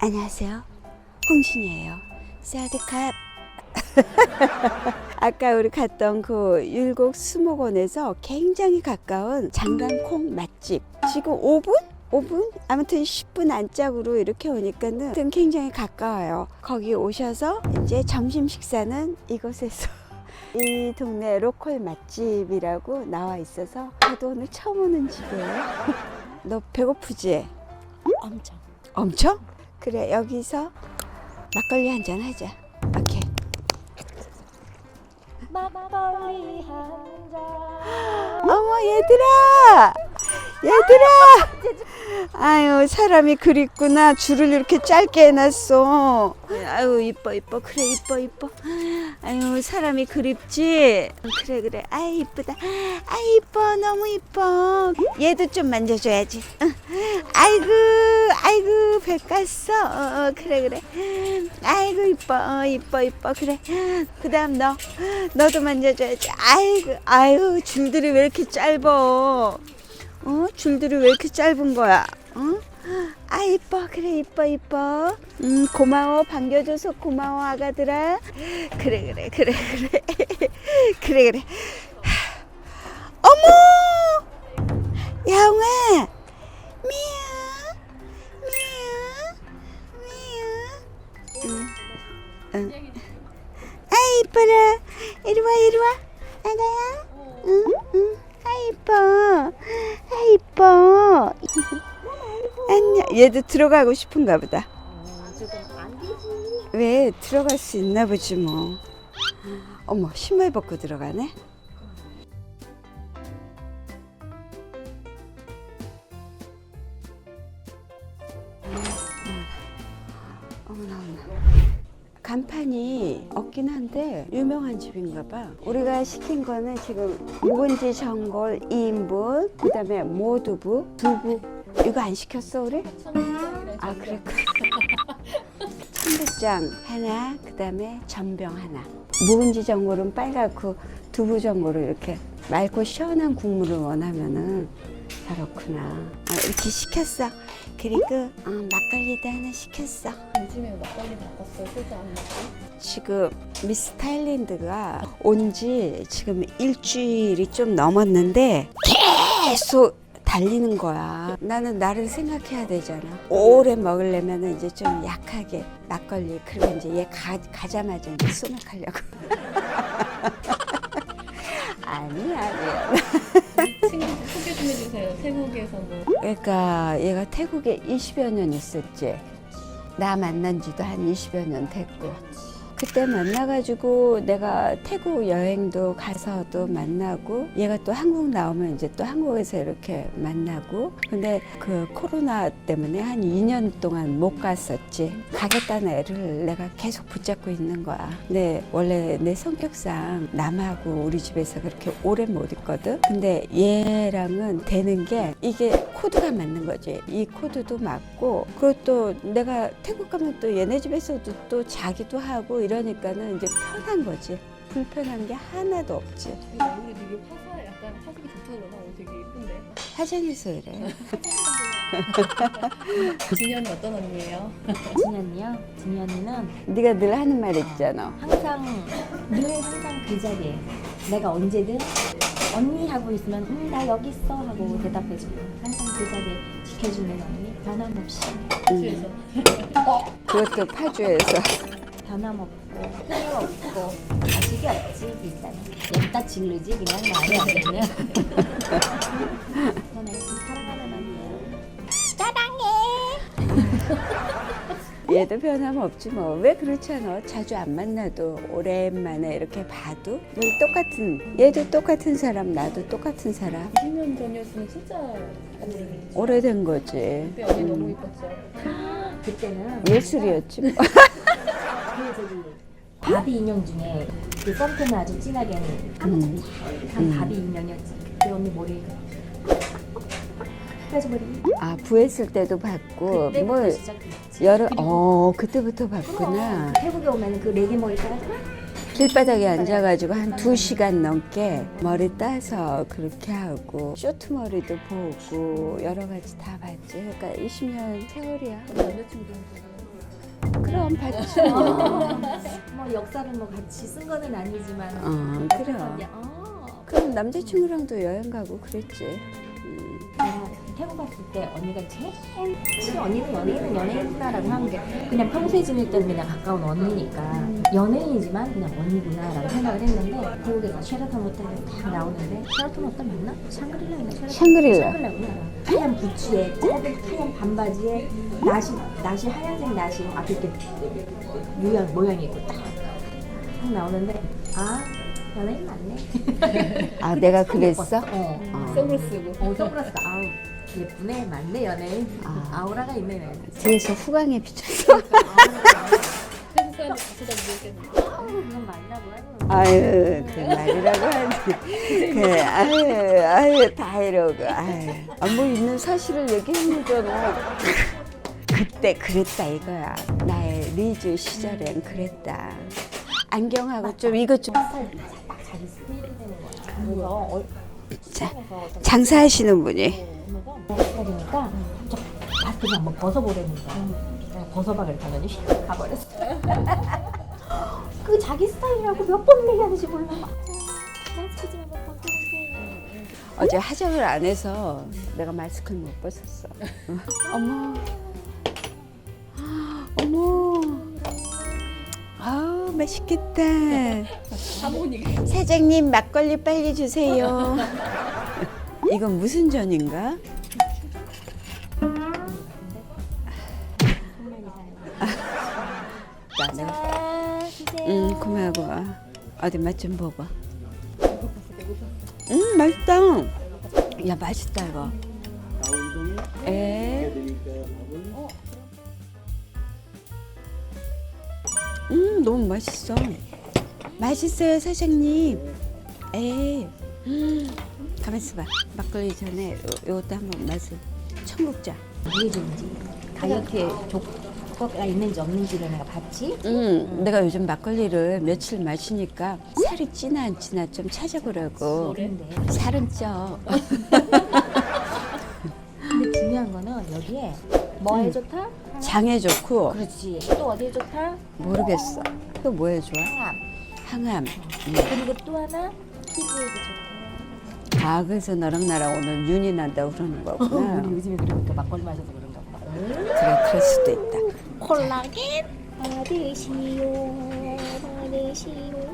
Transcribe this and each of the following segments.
안녕하세요. 홍신이에요. 사드캅. 아까 우리 갔던 그 율곡 수목원에서 굉장히 가까운 장강콩 맛집. 지금 5분? 5분? 아무튼 10분 안짝으로 이렇게 오니까는 굉장히 가까워요. 거기 오셔서 이제 점심 식사는 이곳에서 이 동네 로컬 맛집이라고 나와 있어서 저도 오늘 처음 오는 집이에요. 너 배고프지? 엄청. 엄청? 그래 여기서 막걸리 한 잔 하자. 오케이. 막걸리 한 잔. 어머 얘들아, 얘들아. 아유 사람이 그립구나. 줄을 이렇게 짧게 해놨어. 아유 이뻐 이뻐 그래 이뻐 이뻐. 아유 사람이 그립지. 그래 그래. 아 이쁘다. 아 이뻐 너무 이뻐. 얘도 좀 만져줘야지. 응. 아이고 아이고 배 깠어. 어, 어, 그래 그래. 아이고 이뻐 어, 이뻐 이뻐 그래. 그 다음 너 너도 만져줘야지. 아이고 아유 줄들이 왜 이렇게 짧어? 어 줄들이 왜 이렇게 짧은 거야? 어? 아 이뻐 그래 이뻐 이뻐. 음 고마워 반겨줘서 고마워 아가들아. 그래 그래 그래 그래 그래 그래. 어머 야옹아 미야 이뻐라. 이리 와 이리 와. 아가야. 응 응. 아 이뻐. 아 이뻐. 안녕. 얘도 들어가고 싶은가 보다. 되지. 왜? 들어갈 수 있나 보지 뭐. 어머 신발 벗고 들어가네 간판이 없긴 한데 유명한 집인가 봐. 우리가 시킨 거는 지금 묵은지 전골 2인분 그 다음에 모두부 두부. 이거 안 시켰어 우리? 아 그래 청국장 하나 그다음에 전병 하나. 묵은지 전골은 빨갛고 두부 전골은 이렇게 맑고 시원한 국물을 원하면은 그렇구나 아, 이렇게 시켰어 그리고 어, 막걸리도 하나 시켰어 요즘에 막걸리 바꿨어요. 소주 안 먹고. 지금 미스 타일랜드가 온 지 지금 일주일이 좀 넘었는데 계속 달리는 거야. 나는 나를 생각해야 되잖아. 오래 먹으려면 이제 좀 약하게 막걸리. 그리고 이제 얘 가, 가자마자 이제 수납하려고. 아니야, 아니야. 친구 소개 좀 해주세요. 태국에서 뭐. 그러니까 얘가 태국에 20여 년 있었지. 나 만난 지도 한 20여 년 됐고. 그때 만나가지고 내가 태국 여행도 가서도 만나고 얘가 또 한국 나오면 이제 또 한국에서 이렇게 만나고. 근데 그 코로나 때문에 한 2년 동안 못 갔었지. 가겠다는 애를 내가 계속 붙잡고 있는 거야. 근데 원래 내 성격상 남하고 우리 집에서 그렇게 오래 못 있거든. 근데 얘랑은 되는 게 이게 코드가 맞는 거지. 이 코드도 맞고 그것도 내가 태국 가면 또 얘네 집에서도 또 자기도 하고 이러니까는 이제 편한 거지. 불편한 게 하나도 없지. 근데 오늘 되게 화사 약간 화색이 좋다 그러나 되게 예쁜데. 화장해서 이래. 진현이 어떤 언니예요? 진현이요? 진현이는 네가 늘 하는 말 있잖아. 항상 늘 항상 그 자리에 내가 언제든 언니 하고 있으면 음, 나 여기 있어 하고 대답해주고 항상 그 자리에 지켜주는 언니. 변함없이. 집에서. 그것도 파주에서 변함없고 끊임없고 아직이 없지 일단 여기다 질르지 그냥 말이 안 되면 저는 사랑하는 언니예요. 얘도 변함없지 뭐. 왜 그렇지 않아. 자주 안 만나도 오랜만에 이렇게 봐도 늘 똑같은 얘도 똑같은 사람 나도 똑같은 사람. 20년 전이었으면 진짜. 오래된 거지. 그때 언니 너무 이뻤죠. 그때는. 예술이었지 뭐. 그 저기 바비 인형 중에 그 썸트는 아주 진하게 하는 음. 한 음. 바비 인형이었지. 그 언니 머리 그래서 머리 아 부했을 때도 봤고 그때부터 뭐 시작했지. 여러 어 그때부터 봤구나 그럼 태국에 오면 그 레게 머리 따라 길바닥에 앉아가지고 한 두 시간 넘게 머리 따서 그렇게 하고 쇼트 머리도 보고 여러 가지 다 봤지 그러니까 20년 세월이야 남자친구도 그럼 봤죠. 뭐 역사를 뭐 같이 쓴 거는 아니지만 어, 그럼. 어, 그럼 남자친구랑도 여행 가고 그랬지. 음. 내가 태국 갔을 때 언니가 제일 사실 언니는 연예인은 연예인구나라고 하는 게 그냥 평소에 지낼 때는 그냥 가까운 언니니까 연예인이지만 그냥 언니구나라고 생각을 했는데 태국에서 쉐라톤 호텔에 딱 나오는데 쉐라톤 호텔 맞나? 쉐라톤? 샹그릴라. 샹그릴라구나 하얀 부츠에 짧은 하얀 반바지에 나시 나시 하얀색 나시 앞에 이렇게 모양 모양이 있고 딱, 딱 나오는데 아 연예인 맞네 아, 내가 그랬어? 어. 어. 선글 쓰고. 어, 선글라스가 아우 예쁘네 맞네 연예인 아. 아우라가 있네 네. 뒤에서 후광에 비쳤어. 아유, 그 말이라고 하지. 그, 아유, 아유, 다 이러고. 아유. 아, 뭐 있는 사실을 얘기하는 거잖아. 그때 그랬다 이거야. 나의 리즈 시절엔 그랬다. 안경하고 좀 이것 좀. 딱 자기 스타일이 되는 거야 그래서 어, 자, 장사하시는 분이. 마스크를 한번 벗어보라는 거야 벗어봐 그랬더니 휙 가버렸어 그 자기 스타일이라고 몇 번 얘기하는지 몰라 마스크 좀 어제 화장을 안 해서 내가 마스크를 못 벗었어. 어. 어머. 어머. 아우, 맛있겠다. 하모니가. 사장님 막걸리 빨리 주세요. 이건 무슨 전인가? 나 내가 자 주세요 음 고마워. 어디 맛 좀 보고. 음 맛있다. 야 맛있다 이거. 에. 음 너무 맛있어. 맛있어요 사장님. 에. 음 가만 있어봐. 막걸리 전에 요, 요것도 한번 맛을 청국장. 이해준지 다이어트에 조건가 있는지 없는지를 내가 봤지 음, 내가 요즘 막걸리를 며칠 마시니까 살이 찌나 안 찌나 좀 찾아보려고. 근데 살은 쪄. 근데 중요한 거는 여기에 뭐에 좋다? 장에 좋고 그렇지. 또 어디에 좋다? 모르겠어. 또 뭐에 좋아? 항암. 항암. 음. 그리고 또 하나 피부에도 좋다. 아 그래서 너랑 나랑 오늘 윤이 난다고 그러는 거구나. 우리 요즘에 그러니까 막걸리 마셔서 보다. 그래 그럴 수도 있다. 콜라겐 받으시오 받으시오.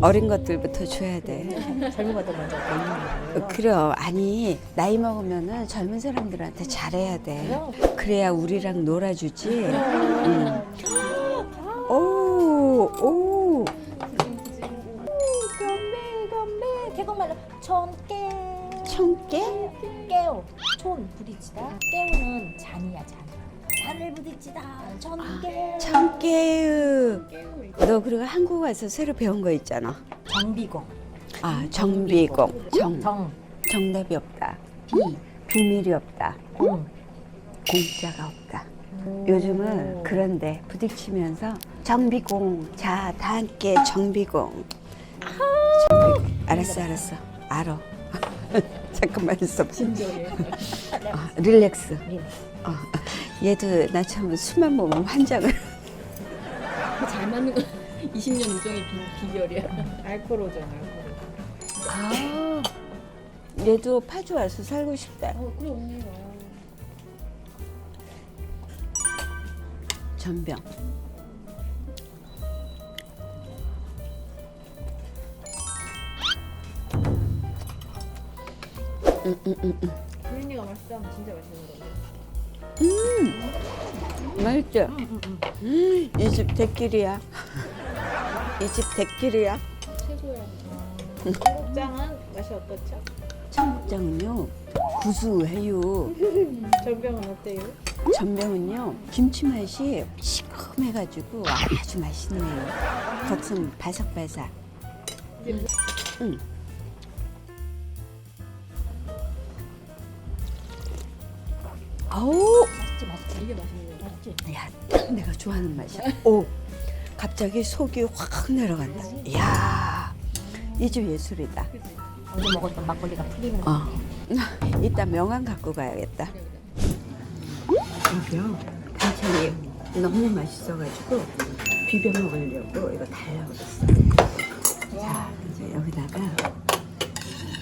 어린 것들부터 줘야 돼. 젊은 것들 먼저 먹는 거예요. 그럼 아니 나이 먹으면은 젊은 사람들한테 잘해야 돼. 그래야 우리랑 놀아주지. 음. 오, 오. 건배 건배 태국말로 촌깨 청깨? 깨오 촌 부딪히다 깨오는 잔이야 잔 잔을 부딪히다 촌깨 청깨유. 너 그리고 한국 와서 새로 배운 거 있잖아. 정비공 아 정비공. 정. 정 정답이 없다. 비 비밀이 없다. 공 공짜가 없다. 요즘은 그런데 부딪히면서 정비공. 자, 다 함께 정비공. 정비공. 알았어, 알았어. 알아. 잠깐만 있어. 진정해. 아, 릴렉스. 예. 어, 얘도 나처럼 술만 먹으면 환장을. 잘 맞는 거 20년 우정의 비, 비결이야. 알코올 오정, 알코올. 아, 얘도 파주 와서 살고 싶다. 어, 그래 언니가. 전병. 음, 음, 음, 음. 소윤이가 맛있다면 진짜 맛있는 거네. 맛있죠? 음, 이 집 대길이야. 이 집 대길이야. 최고야. 청국장은 맛이 어떻죠? 청국장은요, 구수해요. 전병은 어때요? 전병은요, 김치 맛이 시큼해가지고 아주 맛있네요. 겉은 바삭바삭. 이 아우, 맛있지 맛있지 이게 맛있는 거. 맛있지 야, 딱 내가 좋아하는 맛이야. 오, 갑자기 속이 확 내려간다. 이야, 이 집 예술이다. 어제 먹었던 막걸리가 풀리는 거 어. 이따 명함 갖고 가야겠다. 여기요 반찬이 너무 맛있어가지고 비벼 먹으려고 이거 달라고 그랬어. 자 이제 여기다가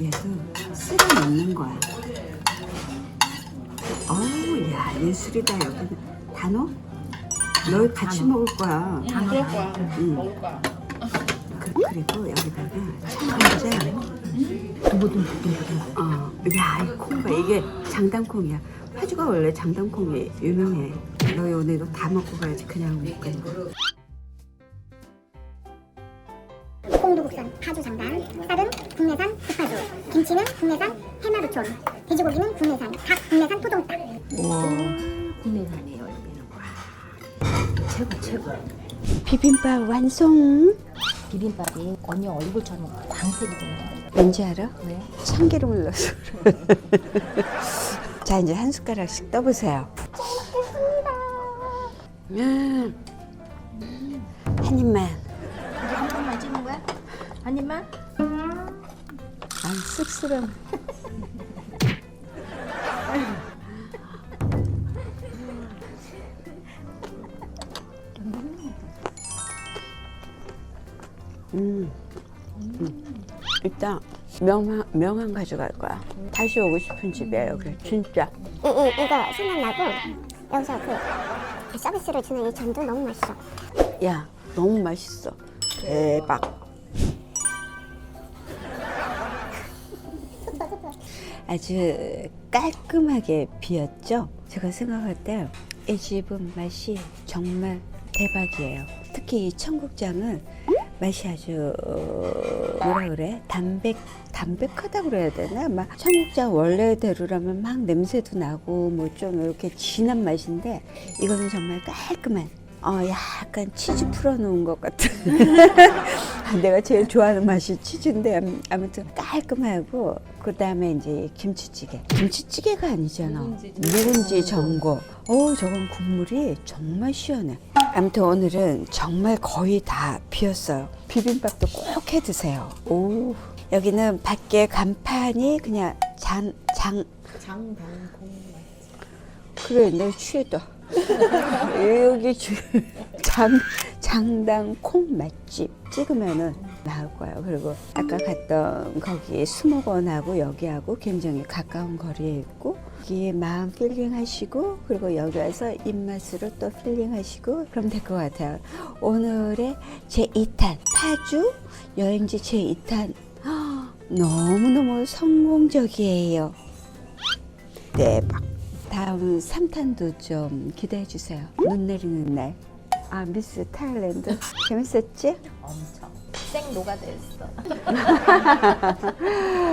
얘도 쓸어 넣는 거야. 어우 야 예술이다 여기는 단어? 너 같이 먹을 거야. 응, 그럴 거야. 응. 먹을 거야. 그, 그리고 여기다가 청간장 어, 야, 이콩 봐. 이게 장단콩이야. 파주가 원래 장단콩이 유명해. 너 오늘 이거 다 먹고 가야지. 그냥 못 가. 콩도 국산 파주 장단, 쌀은 국내산 흑파주, 김치는 국내산 해마루촌, 돼지고기는 국내산 닭 국내산 토종닭. 국내산이에요 여기는. 와, 최고 최고. 비빔밥 완성. 비빔밥이 언니 얼굴처럼 광택이 된다. 왠지 알아? 왜? 참기름을 넣어서. 자, 이제 한 숟가락씩 떠보세요. 음. 한 입만. 이제 한 번만 찍는 거야? 한 입만? 아, 쑥스러워. 음. 음. 일단 명함 명함 가져갈 거야. 다시 오고 싶은 집이야 여기 진짜. 이, 이, 이거 생각나고 여기서 그, 그 서비스로 주는 이 전도 너무 맛있어. 야 너무 맛있어. 대박. 아주 깔끔하게 비었죠. 제가 생각할 때 이 집은 맛이 정말 대박이에요. 특히 이 청국장은 맛이 아주 어, 뭐라 그래 담백 담백하다 그래야 되나 막 청국장 원래대로라면 막 냄새도 나고 뭐 좀 이렇게 진한 맛인데 이거는 정말 깔끔한 어 약간 치즈 풀어놓은 것 같은 내가 제일 좋아하는 맛이 치즈인데 음, 아무튼 깔끔하고 그 다음에 이제 김치찌개. 김치찌개가 아니잖아. 묵은지 묵은지 전골. 어 저건 국물이 정말 시원해. 아무튼 오늘은 정말 거의 다 비었어요. 비빔밥도 꼭 해 드세요. 오. 여기는 밖에 간판이 그냥 장, 장. 장단콩. 그래 내가 취했다 여기 주- 장, 장당 콩 맛집 찍으면은 나올 거예요. 그리고 아까 갔던 거기 수목원하고 여기하고 굉장히 가까운 거리에 있고 여기 마음 필링 하시고 그리고 여기 와서 입맛으로 또 필링 하시고 그럼 될 것 같아요. 오늘의 제 2탄 파주 여행지 제 2탄 너무너무 성공적이에요. 대박. 다음 3탄도 좀 기대해 주세요. 눈 내리는 날. 아, 미스 타일랜드. 재밌었지? 엄청 생 녹아들었어.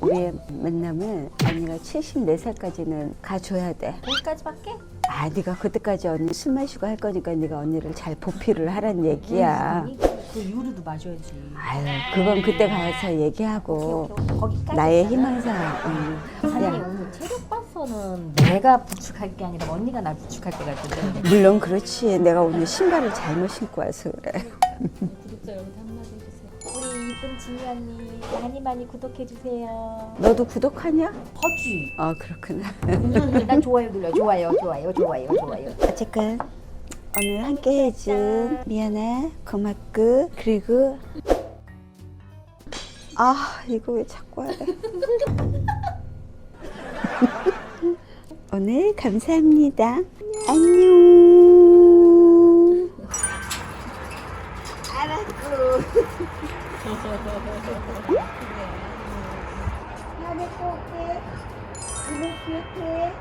우리 만나면 언니가 74살까지는 가줘야 돼. 거기까지밖에? 아, 네가 그때까지 언니 술 마시고 할 거니까 네가 언니를 잘 보필을 하란 얘기야. 그 유류도 마셔야지. 아유, 그건 그때 가서 얘기하고 거기까지. 나의 희망사. 응. 야, 오늘 체력 봐서는 내가 부축할 게 아니라 언니가 날 부축할 것 같은데. 물론 그렇지. 내가 오늘 신발을 잘못 신고 와서 그래. 구독자 여러분 한마디 해주세요. 우리 이쁜 지미 언니 많이 많이 구독해 주세요. 너도 구독하냐? 하지. 어, 그렇구나. 난 좋아요 눌러. 좋아요, 좋아요, 좋아요, 좋아요. 어쨌건 오늘 함께 해준 미안해 고맙고 그리고 아 이거 왜 자꾸 하래 오늘 감사합니다. 안녕. 또 올게 이거 기억해